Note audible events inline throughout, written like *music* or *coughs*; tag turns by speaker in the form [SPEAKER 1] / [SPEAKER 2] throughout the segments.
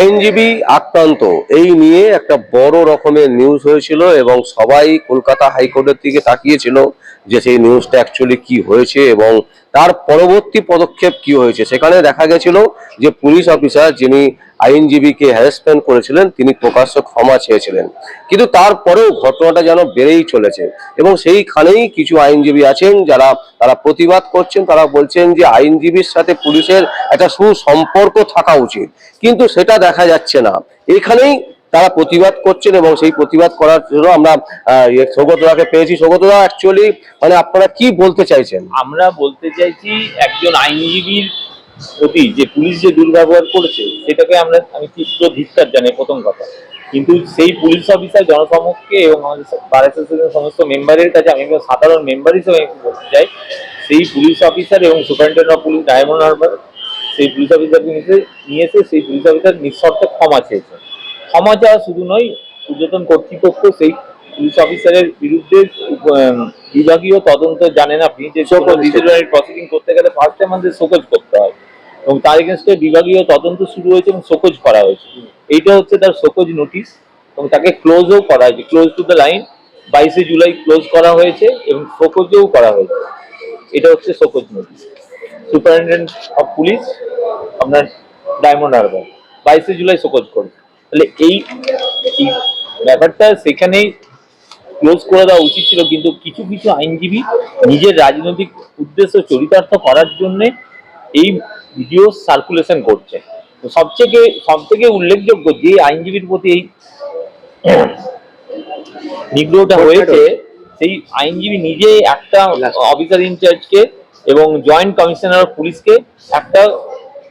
[SPEAKER 1] আইনজীবী আক্রান্ত। এই নিয়ে একটা বড় রকমের নিউজ হয়েছিল এবং সবাই কলকাতা হাইকোর্টের দিকে তাকিয়েছিল। যে সেই নিউজটা অ্যাকচুয়ালি কি হয়েছে এবং তার পরবর্তী পদক্ষেপ কি হয়েছে, সেখানে দেখা গেছিল যে পুলিশ অফিসার যিনি আইনজীবীকে হ্যারাসমেন্ট করেছিলেন, তিনি প্রকাশ্য ক্ষমা চেয়েছিলেন। কিন্তু তারপরেও ঘটনাটা যেন বেড়েই চলেছে এবং সেইখানেই কিছু আইনজীবী আছেন যারা, তারা প্রতিবাদ করছেন, তারা বলছেন যে আইনজীবীর সাথে পুলিশের একটা সুসম্পর্ক থাকা উচিত। কিন্তু সেটা দেখা যাচ্ছে না। এখানেই তারা প্রতিবাদ করছেন এবং সেই প্রতিবাদ করার জন্য আমরা ইয়ে সৌগতদাকে পেয়েছি। সৌগতদা অ্যাকচুয়ালি মানে আপনারা কি বলতে চাইছেন?
[SPEAKER 2] আমরা বলতে চাইছি একজন আইনজীবীর প্রতি যে পুলিশ যে দুর্ব্যবহার করেছে, সেটাকে আমরা, আমি তীব্র ধিক্কার জানাই প্রথম কথা। কিন্তু সেই পুলিশ অফিসার, জনসমক্ষে এবং আমাদের বার অ্যাসোসিয়েশনের সমস্ত মেম্বারের কাছে, আমি সাধারণ মেম্বার হিসেবে আমি বলতে চাই, সেই পুলিশ অফিসার এবং superintendent of police, Diamond Harbour, সেই পুলিশ অফিসারকে নিয়ে নিয়ে এসে সেই পুলিশ অফিসার নিঃশর্তে ক্ষমা চেয়েছে। ক্ষমা চাওয়া শুধু নয় ঊর্ধ্বতন কর্তৃপক্ষ সেই পুলিশ অফিসারের বিরুদ্ধে বিভাগীয় তদন্ত জানেন আপনি যে ডিসিপ্লিনারি প্রসিডিং করতে গেলে ফার্স্টে আমাদের শোকজ করতে হয়। এবং তার এগেনস্টে বিভাগীয় তদন্ত শুরু হয়েছে এবং শোকজ করা হয়েছে। এইটা হচ্ছে তার শোকজ নোটিশ এবং তাকে ক্লোজও করা হয়েছে। ক্লোজ টু দ্য লাইন বাইশে জুলাই ক্লোজ করা হয়েছে এবং শোকজও করা হয়েছে। এটা হচ্ছে show cause notice superintendent of police আপনার ডায়মন্ড হারবার বাইশে জুলাই শোকজ করেছে তাহলে এই ব্যাপারটা সেখানেই ক্লোজ করে দেওয়া উচিত ছিল কিন্তু কিছু কিছু আইনজীবী নিজের রাজনৈতিক উদ্দেশ্য চরিতার্থ করার জন্যে এই ভিডিও সার্কুলেশন করছে। তো সবথেকে সব থেকে উল্লেখযোগ্য যে আইনজীবীর প্রতি এই নিগ্রহটা হয়েছে সেই আইনজীবী নিজে একটা অফিসার ইনচার্জকে এবং জয়েন্ট কমিশনার অফ পুলিশকে একটা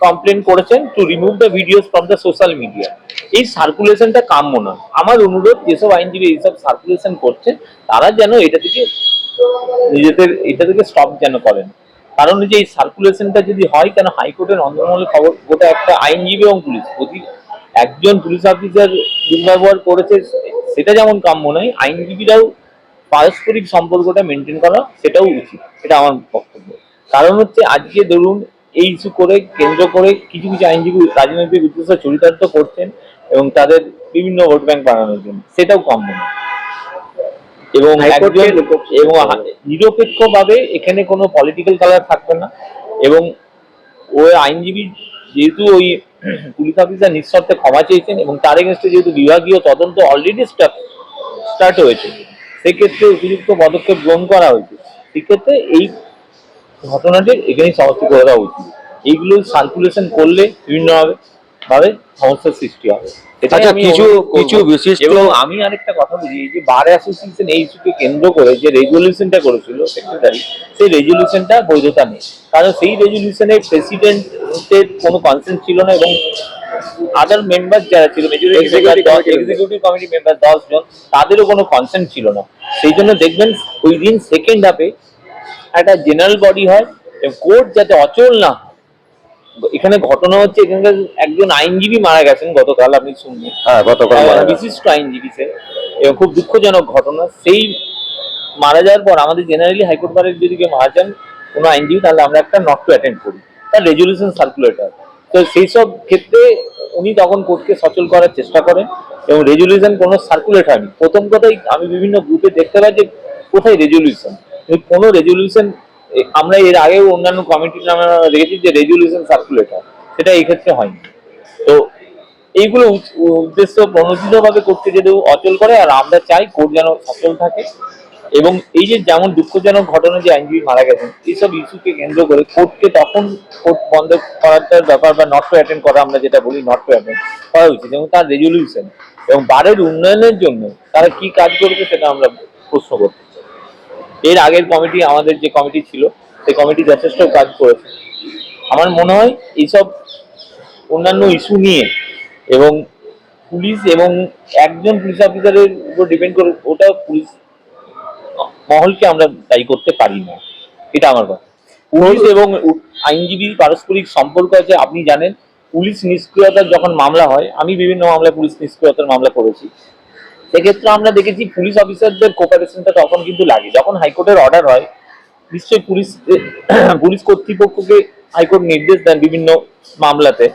[SPEAKER 2] কমপ্লেন করেছেন to remove the videos from the social media এই সার্কুলেশনটা কাম্য নয়। আমার অনুরোধ, যেসব আইনজীবী এইসব সার্কুলেশন করছে, তারা যেন এটা থেকে নিজেদের, এটা থেকে স্টপ যেন করেন। কারণ যে এই সার্কুলেশনটা যদি হয়, কেন হাইকোর্টের অন্দরমহলে খবর, গোটা একটা আইনজীবী এবং পুলিশ প্রতি একজন পুলিশ অফিসার দুর্ব্যবহার করেছে, সেটা যেমন কাম্য নয়, আইনজীবীরাও পারস্পরিক সম্পর্কটা মেনটেন করা, সেটাও উচিত। এটা আমার বক্তব্য। কারণ হচ্ছে, আজকে ধরুন এই ইস্যু করে কেন্দ্র করে কিছু কিছু আইনজীবী রাজনৈতিক উদ্দেশ্য চরিতার্থ করছেন এবং তাদের বিভিন্ন ভোট ব্যাংক বানানোর জন্য। সেটাও কাম্য নয়। এবং এবং নিরপেক্ষভাবে এখানে কোনো পলিটিক্যাল কালার থাকবে না। এবং ওই আইনজীবী যেহেতু ওই পুলিশ অফিসার নিঃশর্তে ক্ষমা চেয়েছেন এবং তার এগেনস্টে যেহেতু বিভাগীয় তদন্ত অলরেডি স্টার্ট হয়েছে সেক্ষেত্রে উপযুক্ত পদক্ষেপ গ্রহণ করা হয়েছে। সেক্ষেত্রে এই ঘটনাটির এখানেই সমাপ্তি করে দেওয়া উচিত। এইগুলো সার্কুলেশন করলে বিভিন্ন ভাবে সমস্যার সৃষ্টি হবে।
[SPEAKER 1] আচ্ছা,
[SPEAKER 2] আমি
[SPEAKER 1] কিছু- কিছু বিশিষ্ট-
[SPEAKER 2] এবং আমি আরেকটা কথা বলি যে বার অ্যাসোসিয়েশন এই ইস্যুকে কেন্দ্র করে যে রেজলিউশনটা করেছিল সেক্রেটারি সেই রেজলিউশনটা বৈধতা নেই। কারণ সেই রেজলিউশনে প্রেসিডেন্টের কোনো কনসেন্ট ছিল না এবং আদার মেম্বার যারা ছিল এক্সিকিউটিভ কমিটি মেম্বার দশ জন তাদেরও কোনো কনসেন্ট ছিল না। সেই জন্য দেখবেন ওই দিন সেকেন্ড হাফে একটা জেনারেল বডি হয় এবং কোর্ট যাতে অচল না হয়। এখানে ঘটনা হচ্ছে এখানকার একজন আইনজীবী মারা গেছেন গতকাল আপনি শুনলেন।
[SPEAKER 1] হ্যাঁ গতকাল।
[SPEAKER 2] বিশিষ্ট আইনজীবী সে। এবং খুব দুঃখজনক ঘটনা সেই মারা যাওয়ার পর আমাদের জেনারেলি হাইকোর্ট বারের যদি কেউ মারা যান কোনো আইনজীবী তাহলে আমরা একটা নট টু অ্যাটেন্ড করি। তার রেজলিউশন সার্কুলেটার তো সেই সব ক্ষেত্রে উনি তখন কোর্টকে সচল করার চেষ্টা করেন এবং রেজলিউশন কোনো সার্কুলেট হয়নি। প্রথম কথাই আমি বিভিন্ন গ্রুপে দেখতে পাই যে কোথায় রেজলিউশন কোনো রেজলিউশন আমরা এর আগেও অন্যান্য কমিটির নামে আমরা দেখেছি যে রেজলিউশন সার্কুলেটার সেটা এই ক্ষেত্রে হয়নি। তো এইগুলো উদ্দেশ্য প্রণোদিত ভাবে করতে যেহেতু অচল করে, আর আমরা চাই কোর্ট যেন সচল থাকে। এবং এই যে যেমন দুঃখজনক ঘটনা যে আইনজীবী মারা গেছেন, এইসব ইস্যুকে কেন্দ্র করে কোর্টকে তখন কোর্ট বন্ধ করার ব্যাপার বা নট টু অ্যাটেন্ড করা আমরা যেটা বলি নট টু অ্যাটেন্ড করা উচিত, এবং তার রেজলিউশন এবং বারের উন্নয়নের জন্য তারা কি কাজ করবে সেটা আমরা প্রশ্ন করতে। এর আগের কমিটি আমাদের যে কমিটি ছিল, সেই কমিটি যথেষ্ট কাজ করেছে। আমার মনে হয় এইসব অন্যান্য ইস্যু নিয়ে এবং পুলিশ এবং একজন পুলিশ অফিসারের উপর ডিপেন্ড করে, ওটা পুলিশ মহলকে আমরা দায়ী করতে পারি না। এটা আমার কথা। পুলিশ এবং আইনজীবী পারস্পরিক সম্পর্ক আছে, আপনি জানেন, পুলিশ নিষ্ক্রিয়তার যখন মামলা হয়, আমি বিভিন্ন মামলায় পুলিশ নিষ্ক্রিয়তার মামলা করেছি। সেক্ষেত্রে আমরা দেখেছি পুলিশ অফিসারদের কোপারেশনটা তখন কিন্তু লাগে। যখন হাইকোর্টের অর্ডার হয়, নিশ্চয়ই পুলিশ পুলিশ *coughs* কর্তৃপক্ষকে হাইকোর্ট নির্দেশ দেন বিভিন্ন মামলাতে।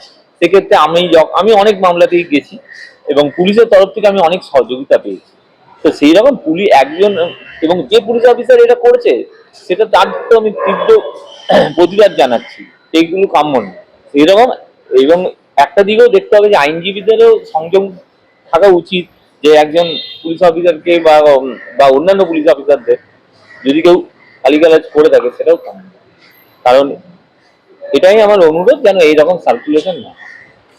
[SPEAKER 2] সেক্ষেত্রে আমি আমি অনেক মামলাতেই গেছি এবং পুলিশের তরফ থেকে আমি অনেক সহযোগিতা পেয়েছি। তো সেই রকম পুলিশ একজন, এবং যে পুলিশ অফিসার এটা করেছে, সেটা তার তো আমি তীব্র *coughs* প্রতিবাদ জানাচ্ছি। এইগুলো কাম্য নয়। সেই রকম, এবং একটা দিকেও দেখতে হবে যে আইনজীবীদেরও সংযম থাকা উচিত। যে একজন পুলিশ অফিসারকে বা বা অন্যান্য পুলিশ অফিসারদের যদি কেউ গালিগালাজ করে থাকে সেটাও কম কারণ এটাই আমার অনুরোধ যেন এইরকম সার্কুলেশন না।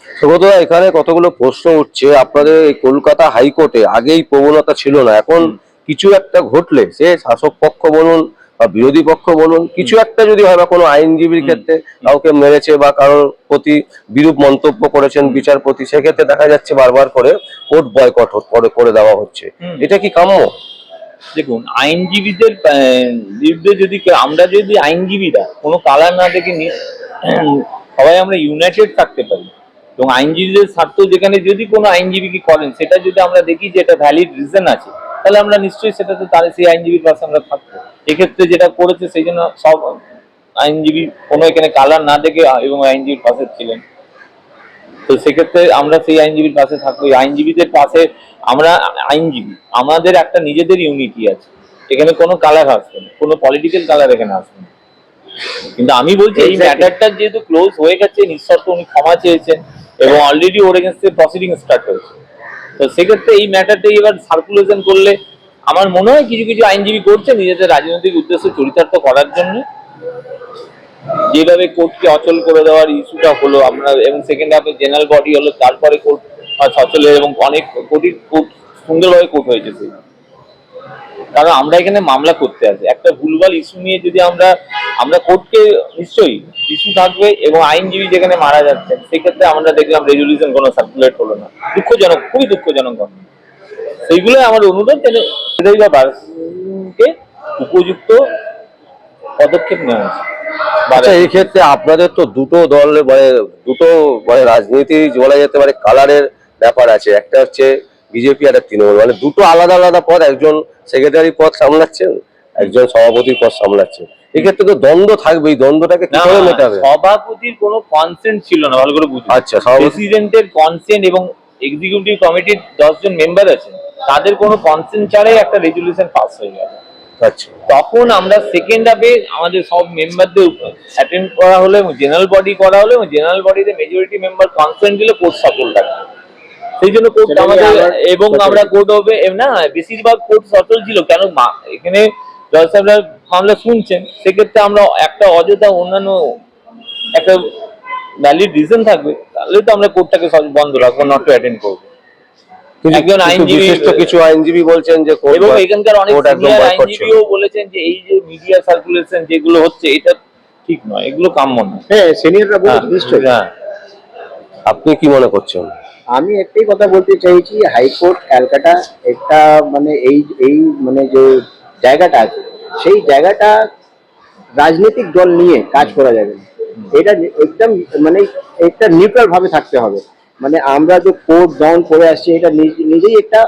[SPEAKER 1] সুব্রতদা এখানে কতগুলো প্রশ্ন উঠছে। আপনাদের এই কলকাতা হাইকোর্টে আগেই প্রবলতা ছিল না। এখন কিছু একটা ঘটলে সে শাসক পক্ষ বলুন বা বিরোধী পক্ষ বলুন কিছু একটা যদি হয় বা কোনো আইনজীবীর ক্ষেত্রে কাউকে মেরেছে বা কারোর প্রতি বিরূপ মন্তব্য করেছেন বিচারপতি সেক্ষেত্রে দেখা যাচ্ছে বারবার করে কোর্ট বয়কট করে করে দেওয়া হচ্ছে। এটা কি কাম্য?
[SPEAKER 2] দেখুন আইনজীবীদের বিরুদ্ধে যদি আমরা যদি আইনজীবীরা কোনো কালার না দেখে নি- সবাই আমরা ইউনাইটেড থাকতে পারি। এবং আইনজীবীদের স্বার্থ যেখানে যদি কোনো আইনজীবী কি করেন সেটা যদি আমরা দেখি যে এটা ভ্যালিড রিজন আছে তাহলে আমরা নিশ্চয়ই সেটাতে তার সেই আইনজীবীর পাশে আমরা থাকব। এক্ষেত্রে যেটা করেছে সেই জন্য সব আইনজীবী কোনো এখানে কালার না দেখে এবং আইনজীবীর পাশে ছিলেন। তো সেক্ষেত্রে আমরা সেই আইনজীবীর পাশে থাকব। আইনজীবীদের পাশে আমরা আইনজীবী আমাদের একটা নিজেদের ইউনিটি আছে। এখানে কোনো কালার আসবে না কোনো পলিটিক্যাল কালার এখানে আসবে না। কিন্তু আমি বলছি এই. ম্যাটারটা যেহেতু ক্লোজ হয়ে গেছে নিঃশর্ত উনি ক্ষমা চেয়েছেন এবং অলরেডি ওর এগেনস্টে প্রসিডিং স্টার্ট হয়েছে। তো সেক্ষেত্রে এই ম্যাটারটা এবার সার্কুলেশন করলে আমার মনে হয় কিছু কিছু আইনজীবী করছে নিজেদের রাজনৈতিক উদ্দেশ্য চরিতার্থ করার জন্য। যেভাবে কোর্টকে অচল করে দেওয়ার ইস্যুটা হলো, আমরা এবং সেকেন্ড হাফে জেনারেল বডি হলো, তারপরে কোর্ট সচলে এবং অনেক কোটি কোর্ট সুন্দরভাবে কোর্ট হয়েছে সেই কারণ আমরা এখানে মামলা করতে আছি একটা ভুলভাল ইস্যু নিয়ে যদি আমরা আমরা কোর্টকে নিশ্চয়ই ইস্যু থাকবে এবং আইনজীবী যেখানে মারা যাচ্ছেন, সেক্ষেত্রে আমরা দেখলাম রেজলিউশন কোনো সার্কুলেট হলো না। দুঃখজনক, খুবই দুঃখজনক ঘটনা। সেইগুলোই আমার অনুরোধ যেন সেটাই বা ভারতকে উপযুক্ত পদক্ষেপ নেওয়া উচিত।
[SPEAKER 1] আচ্ছা এই ক্ষেত্রে আপনাদের তো দুটো দল মানে দুটো মানে রাজনীতি বলা যেতে পারে কালারের ব্যাপার আছে। একটা হচ্ছে বিজেপি আর একটা তৃণমূল। মানে দুটো আলাদা আলাদা পদ, একজন সেক্রেটারি পদ সামলাচ্ছেন, একজন সভাপতির পদ সামলাচ্ছেন। এক্ষেত্রে তো দ্বন্দ্ব থাকবে এই দ্বন্দ্বটাকে কি
[SPEAKER 2] না,
[SPEAKER 1] করে মেটাবে?
[SPEAKER 2] সভাপতির কোনো কনসেন্ট ছিল না ভালো করে বুঝুন।
[SPEAKER 1] আচ্ছা
[SPEAKER 2] প্রেসিডেন্টের কনসেন্ট এবং এক্সিকিউটিভ কমিটির দশজন মেম্বার আছেন তাদের কোনো কনসেন্ট ছাড়াই একটা রেজলিউশন পাস হয়ে গেল।
[SPEAKER 1] আচ্ছা।
[SPEAKER 2] তখন আমরা সেকেন্ড হাফে আমাদের সব মেম্বারদের অ্যাটেন্ড করা হলো এবং জেনারেল বডি করা হলো এবং জেনারেল বডিতে মেজরিটি মেম্বার কনসেন্ট দিলে কোর্ট সফল থাকে সেই জন্য কোর্ট আমাদের এবং আমরা কোর্ট হবে না বেশিরভাগ কোর্ট সচল ছিল। কেন মা- এখানে জজ সাহেবরা মামলা শুনছেন সেক্ষেত্রে আমরা একটা অযথা অন্যান্য একটা ভ্যালিড রিজন থাকবে তাহলে তো আমরা কোর্টটাকে সব বন্ধ রাখব নট টু অ্যাটেন্ড করব একজন আইনজীবী-
[SPEAKER 1] কিছু আইনজীবী বলছেন যে
[SPEAKER 2] এবং এখানকার অনেক। আইনজীবীও বলেছেন যে এই যে মিডিয়া সার্কুলেশন যেগুলো হচ্ছে এটা ঠিক নয় এগুলো কাম্য নয়
[SPEAKER 3] হ্যাঁ সিনিয়ররা
[SPEAKER 2] হ্যাঁ,
[SPEAKER 3] বলছে নিশ্চয়ই
[SPEAKER 2] হ্যাঁ।
[SPEAKER 1] আপনি কি মনে করছেন
[SPEAKER 3] আমি একটাই কথা বলতে চাইছি হাইকোর্ট ক্যালকাটা একটা মানে এই এই মানে যে জায়গাটা আছে সেই জায়গাটা রাজনৈতিক দল নিয়ে কাজ করা যাবে। এটা একদম মানে একটা নিউট্রাল ভাবে থাকতে হবে। মানে আমরা যে কোর্ট ডাউন করে আসছি, এটা নিজ- নিজেই একটা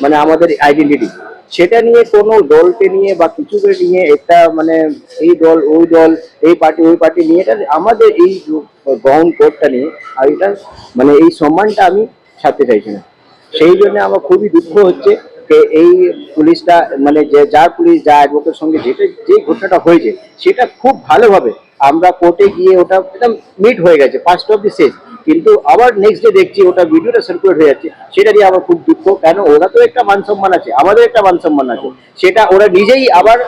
[SPEAKER 3] মানে আমাদের আইডেন্টিটি সেটা নিয়ে কোনো দলকে নিয়ে বা কিছুকে নিয়ে একটা মানে এই দল, ওই দল, এই পার্টি ওই পার্টি নিয়ে এটা আমাদের এই গ্রহণ কোর্টটা নিয়ে আর এটা মানে এই সম্মানটা আমি ছাড়তে চাইছি না। সেই জন্য আমার খুবই দুঃখ হচ্ছে যে এই পুলিশটা মানে যে যার পুলিশ যা অ্যাডভোকেট সঙ্গে যেটা যে ঘটনাটা হয়েছে সেটা খুব ভালোভাবে আমরা কোর্টে গিয়ে ওটা একদম মিট হয়ে গেছে ফার্স্ট অফ দি শেষ কিন্তু আবার নেক্সট ডে দেখছি ওটা ভিডিওটা সার্কুলেট হয়ে যাচ্ছে সেটা নিয়ে আমার খুব দুঃখ। কেন? ওরা তো একটা মান সম্মান আছে আমাদের একটা মান সম্মান আছে। সেটা ওরা নিজেই আবার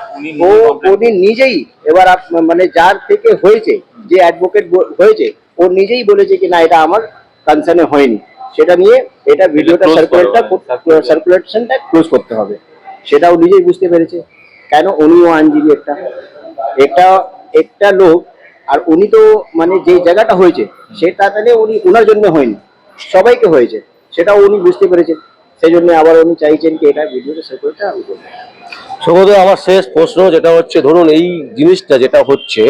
[SPEAKER 3] ও উনি নিজেই এবার মানে যার থেকে হয়েছে যে অ্যাডভোকেট হয়েছে ও নিজেই বলেছে কি না এটা আমার কনসার্নে হয়নি। সেটা নিয়ে এটা ভিডিওটা সার্কুলেটটা সার্কুলেশনটা ক্লোজ করতে হবে। সেটাও নিজেই বুঝতে পেরেছে। কেন উনিও আইনজীবী একটা? একটা একটা লোক আর উনি তো মানে যে জায়গাটা হয়েছে সেটা তাহলে উনি ওনার জন্য হয়নি। সবাইকে হয়েছে। সেটাও উনি বুঝতে পেরেছেন সেই জন্য আবার উনি চাইছেন কি এটা ভিডিওটা সার্কুলেটটা আমি করব।
[SPEAKER 1] সৌগত আমার শেষ প্রশ্ন যেটা হচ্ছে ধরুন এই জিনিসটা যেটা হচ্ছে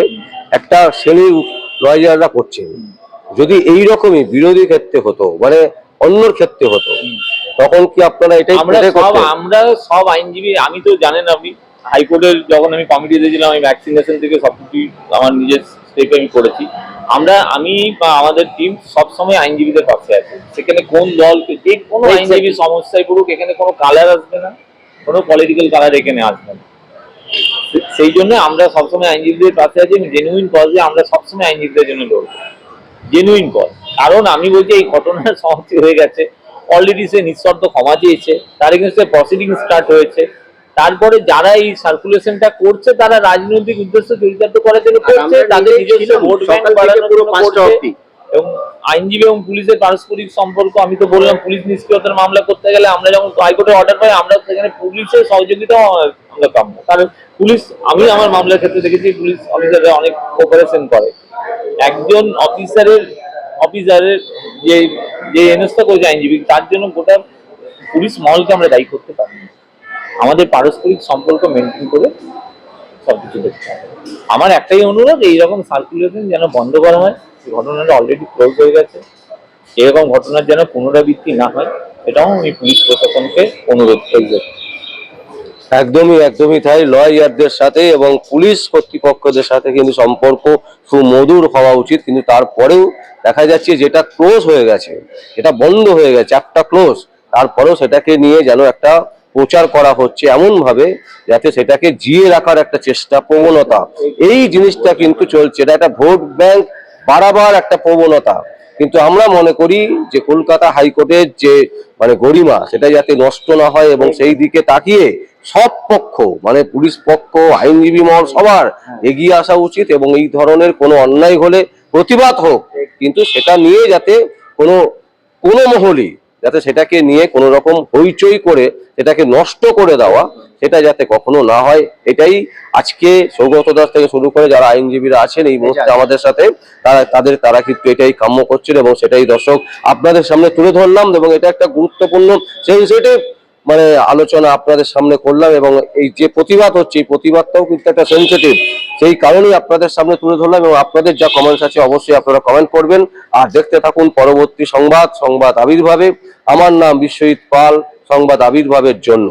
[SPEAKER 1] একটা শ্রেণির লয়াররা করছে। যদি এই রকমই বিরোধী ক্ষেত্রে হতো মানে অন্যর ক্ষেত্রে হতো তখন কি আপনারা এটাই
[SPEAKER 2] আমরা সব আমরা সব আইনজীবী আমি তো জানেন আপনি হাইকোর্টের যখন আমি কমিটিতে দিয়েছিলাম আমি ভ্যাকসিনেশন থেকে সবকিছু আমার নিজের স্টেপ আমি করেছি। আমরা আমি বা আমাদের টিম সবসময় আইনজীবীদের পাশে আছে। সেখানে কোন দল যে কোনো. আইনজীবী সমস্যায় পড়ুক এখানে কোনো কালার আসবে না কোনো পলিটিক্যাল কালার এখানে আসবে না। সেই জন্য আমরা সবসময় আইনজীবীদের পাশে আছি জেনুইন কজে আমরা সবসময় আইনজীবীদের জন্য লড়বো। জেনুইন কজ কারণ আমি বলছি এই ঘটনার সমাপ্তি হয়ে গেছে। অলরেডি সে নিঃশর্ত ক্ষমা চেয়েছে। তার এগেন্সে প্রসিডিং স্টার্ট হয়েছে। তারপরে যারা এই সার্কুলেশনটা করছে তারা রাজনৈতিক উদ্দেশ্য চরিতার্থ করার জন্য করছে। তাদের নিজস্ব ভোট ব্যাংক বাড়ানোর জন্য করছে। এবং আইনজীবী এবং পুলিশের পারস্পরিক সম্পর্ক আমি তো বললাম পুলিশ নিষ্ক্রিয়তার মামলা করতে গেলে আমরা যখন হাইকোর্টে অর্ডার পাই আমরা সেখানে পুলিশের সহযোগিতাও আমরা কাম্য কারণ পুলিশ আমি আমার মামলার ক্ষেত্রে দেখেছি পুলিশ অফিসাররা অনেক কোপারেশন করে। একজন অফিসারের অফিসারের যে যে হেনস্থা করেছে আইনজীবী, তার জন্য গোটা পুলিশ মহলকে আমরা দায়ী করতে পারি। আমাদের পারস্পরিক সম্পর্ক মেনটেন করে সবকিছু দেখতে হবে। আমার একটাই অনুরোধ, এইরকম সার্কুলেশন যেন বন্ধ করা হয় ঘটনাটা অলরেডি ক্লোজ হয়ে গেছে। এরকম ঘটনার যেন পুনরাবৃত্তি না হয় সেটাও আমি পুলিশ প্রশাসনকে অনুরোধ করব।
[SPEAKER 1] একদমই একদমই তাই। লয়ারদের সাথে এবং পুলিশ কর্তৃপক্ষদের সাথে কিন্তু সম্পর্ক সুমধুর হওয়া উচিত। কিন্তু তারপরেও দেখা যাচ্ছে যেটা ক্লোজ হয়ে গেছে এটা বন্ধ হয়ে গেছে, একটা ক্লোজ, তারপরেও সেটাকে নিয়ে যেন একটা প্রচার করা হচ্ছে এমন ভাবে যাতে সেটাকে জিয়ে রাখার একটা চেষ্টা, প্রবণতা, এই জিনিসটা কিন্তু চলছে। এটা একটা ভোট ব্যাংক বাড়াবার একটা প্রবণতা। কিন্তু আমরা মনে করি যে কলকাতা হাইকোর্টের যে মানে গরিমা, সেটা যাতে নষ্ট না হয় এবং সেই দিকে তাকিয়ে সব পক্ষ মানে পুলিশ পক্ষ আইনজীবী মহল সবার এগিয়ে আসা উচিত এবং এই ধরনের কোনো অন্যায় হলে প্রতিবাদ হোক। কিন্তু সেটা নিয়ে যাতে কোনো কোনো মহলই যাতে সেটাকে নিয়ে কোনো রকম হইচই করে সেটাকে নষ্ট করে দেওয়া সেটা যাতে কখনো না হয় এটাই আজকে সৌগত দাস থেকে শুরু করে যারা আইনজীবীরা আছেন এই মুহূর্তে আমাদের সাথে তারা তাদের তারা কিন্তু এটাই কাম্য করছেন এবং সেটাই দর্শক আপনাদের সামনে তুলে ধরলাম এবং এটা একটা গুরুত্বপূর্ণ সেন্সিটিভ মানে আলোচনা আপনাদের সামনে করলাম এবং এই যে প্রতিবাদ হচ্ছে, এই প্রতিবাদটাও কিন্তু একটা সেন্সিটিভ সেই কারণেই আপনাদের সামনে তুলে ধরলাম এবং আপনাদের যা কমেন্টস আছে অবশ্যই আপনারা কমেন্ট করবেন। আর দেখতে থাকুন পরবর্তী সংবাদ সংবাদ আবির্ভাবে। আমার নাম বিশ্বজিৎ পাল, সংবাদ আবির্ভাবের জন্য।